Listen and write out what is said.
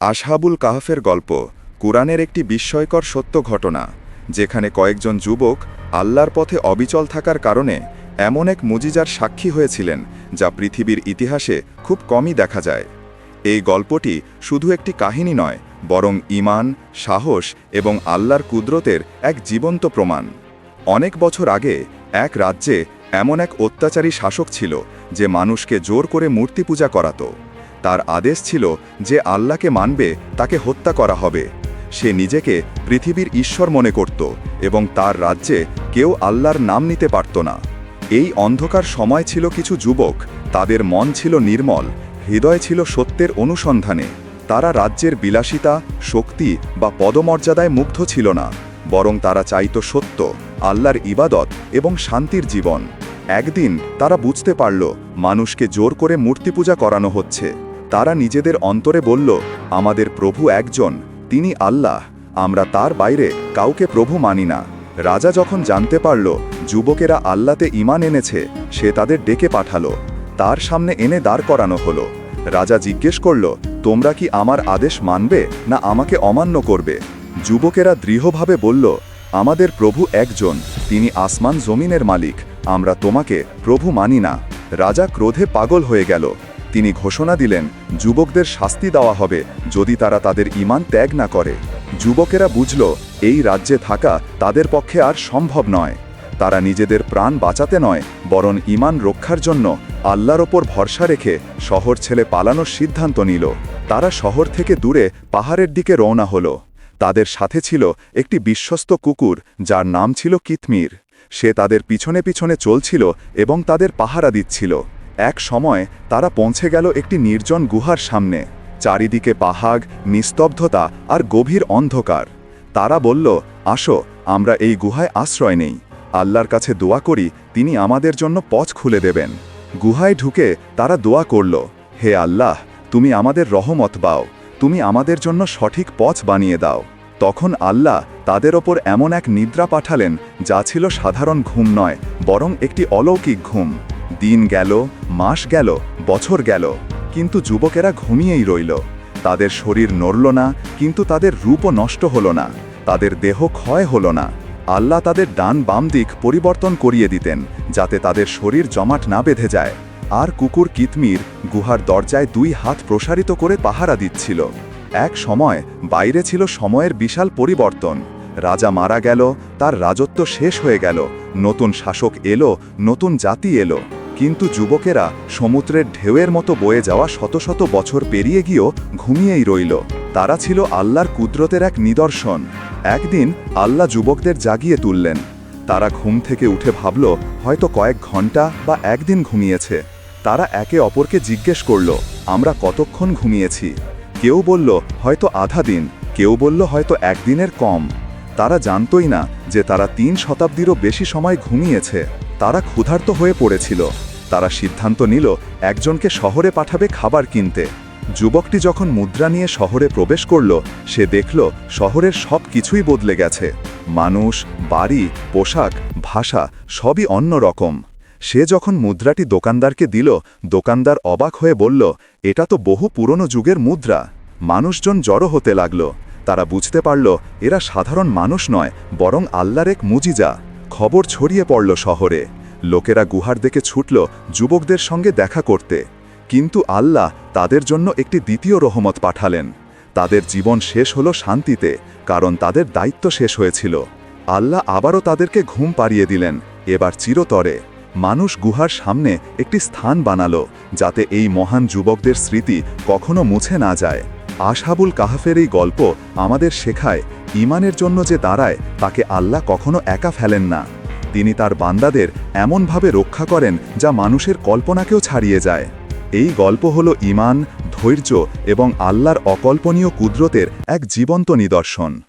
আশহাবুল কাহফের গল্প, কুরআনের একটি বিস্ময়কর সত্য ঘটনা, যেখানে কয়েকজন যুবক আল্লাহর পথে অবিচল থাকার কারণে এমন এক মুজিজার সাক্ষী হয়েছিলেন, যা পৃথিবীর ইতিহাসে খুব কমই দেখা যায়। এই গল্পটি শুধু একটি কাহিনী নয়, বরং ঈমান, সাহস এবং আল্লাহর কুদরতের এক জীবন্ত প্রমাণ। অনেক বছর আগে এক রাজ্যে এমন এক অত্যাচারী শাসক ছিল, যে মানুষকে জোর করে মূর্তি পূজা করাতো। তার আদেশ ছিল যে আল্লাহকে মানবে, তাকে হত্যা করা হবে। সে নিজেকে পৃথিবীর ঈশ্বর মনে করত এবং তার রাজ্যে কেউ আল্লাহর নাম নিতে পারত না। এই অন্ধকার সময় ছিল কিছু যুবক, তাদের মন ছিল নির্মল, হৃদয় ছিল সত্যের অনুসন্ধানে। তারা রাজ্যের বিলাসিতা, শক্তি বা পদমর্যাদায় মুগ্ধ ছিল না, বরং তারা চাইত সত্য, আল্লাহর ইবাদত এবং শান্তির জীবন। একদিন তারা বুঝতে পারল, মানুষকে জোর করে মূর্তি পূজা করানো হচ্ছে। তারা নিজেদের অন্তরে বলল, আমাদের প্রভু একজন, তিনি আল্লাহ, আমরা তার বাইরে কাউকে প্রভু মানি না। রাজা যখন জানতে পারল, যুবকেরা আল্লাতে ইমান এনেছে, সে তাদের ডেকে পাঠালো। তার সামনে এনে দাঁড় করানো হলো। রাজা জিজ্ঞেস করল, তোমরা কি আমার আদেশ মানবে, না আমাকে অমান্য করবে? যুবকেরা দৃঢ়ভাবে বলল, আমাদের প্রভু একজন, তিনি আসমান জমিনের মালিক, আমরা তোমাকে প্রভু মানি না। রাজা ক্রোধে পাগল হয়ে গেল। তিনি ঘোষণা দিলেন, যুবকদের শাস্তি দেওয়া হবে, যদি তারা তাদের ইমান ত্যাগ না করে। যুবকেরা বুঝল, এই রাজ্যে থাকা তাদের পক্ষে আর সম্ভব নয়। তারা নিজেদের প্রাণ বাঁচাতে নয়, বরং ইমান রক্ষার জন্য আল্লাহর ওপর ভরসা রেখে শহর ছেলে পালানোর সিদ্ধান্ত নিল। তারা শহর থেকে দূরে পাহাড়ের দিকে রওনা হলো। তাদের সাথে ছিল একটি বিশ্বস্ত কুকুর, যার নাম ছিল কিতমির। সে তাদের পিছনে পিছনে চলছিল এবং তাদের পাহারা দিচ্ছিল। এক সময় তারা পৌঁছে গেল একটি নির্জন গুহার সামনে। চারিদিকে পাহাগ নিস্তব্ধতা আর গভীর অন্ধকার। তারা বলল, আসো, আমরা এই গুহায় আশ্রয় নেই। আল্লাহর কাছে দোয়া করি, তিনি আমাদের জন্য পথ খুলে দেবেন। গুহায় ঢুকে তারা দোয়া করল, হে আল্লাহ, তুমি আমাদের রহমত বাও, তুমি আমাদের জন্য সঠিক পথ বানিয়ে দাও। তখন আল্লাহ তাদের ওপর এমন এক নিদ্রা পাঠালেন, যা ছিল সাধারণ ঘুম নয়, বরং একটি অলৌকিক ঘুম। দিন গেল, মাস গেল, বছর গেল, কিন্তু যুবকেরা ঘুমিয়েই রইল। তাদের শরীর নড়ল না, কিন্তু তাদের রূপও নষ্ট হল না, তাদের দেহ ক্ষয় হল না। আল্লাহ তাদের ডান বাম দিক পরিবর্তন করিয়ে দিতেন, যাতে তাদের শরীর জমাট না বেঁধে যায়। আর কুকুর কিতমির গুহার দরজায় দুই হাত প্রসারিত করে পাহারা দিচ্ছিল। এক সময় বাইরে ছিল সময়ের বিশাল পরিবর্তন। রাজা মারা গেল, তার রাজত্ব শেষ হয়ে গেল, নতুন শাসক এলো, নতুন জাতি এলো। কিন্তু যুবকেরা সমুদ্রের ঢেউয়ের মতো বয়ে যাওয়া শত শত বছর পেরিয়ে গিয়েও ঘুমিয়েই রইল। তারা ছিল আল্লাহর কুদরতের এক নিদর্শন। একদিন আল্লাহ যুবকদের জাগিয়ে তুললেন। তারা ঘুম থেকে উঠে ভাবল, হয়তো কয়েক ঘণ্টা বা একদিন ঘুমিয়েছে। তারা একে অপরকে জিজ্ঞেস করল, আমরা কতক্ষণ ঘুমিয়েছি? কেউ বলল, হয়তো আধা দিন। কেউ বলল, হয়তো একদিনের কম। তারা জানতই না যে তারা তিন শতাব্দীরও বেশি সময় ঘুমিয়েছে। তারা ক্ষুধার্ত হয়ে পড়েছিল। তারা সিদ্ধান্ত নিল, একজনকে শহরে পাঠাবে খাবার কিনতে। যুবকটি যখন মুদ্রা নিয়ে শহরে প্রবেশ করল, সে দেখল শহরের সব কিছুই বদলে গেছে। মানুষ, বাড়ি, পোশাক, ভাষা সবই অন্য রকম। সে যখন মুদ্রাটি দোকানদারকে দিল, দোকানদার অবাক হয়ে বলল, এটা তো বহু পুরনো যুগের মুদ্রা। মানুষজন জড়ো হতে লাগল। তারা বুঝতে পারল, এরা সাধারণ মানুষ নয়, বরং আল্লাহর এক মুজিজা। খবর ছড়িয়ে পড়ল শহরে। লোকেরা গুহার দিকে ছুটল যুবকদের সঙ্গে দেখা করতে। কিন্তু আল্লাহ তাদের জন্য একটি দ্বিতীয় রহমত পাঠালেন। তাদের জীবন শেষ হলো শান্তিতে, কারণ তাদের দায়িত্ব শেষ হয়েছিল। আল্লাহ আবারও তাদেরকে ঘুম পাড়িয়ে দিলেন। এবার চিরতরে মানুষ গুহার সামনে একটি স্থান বানালো, যাতে এই মহান যুবকদের স্মৃতি কখনো মুছে না যায়। আশাবুল কাহাফের এই গল্প আমাদের শেখায়, ইমানের জন্য যে দাঁড়ায়, তাকে আল্লাহ কখনো একা ফেলেন না। তিনি তার বান্দাদের এমনভাবে রক্ষা করেন যা মানুষের কল্পনাকেও ছাড়িয়ে যায়। এই গল্প হল ইমান ধৈর্য এবং আল্লাহর অকল্পনীয় কুদরতের এক জীবন্ত নিদর্শন।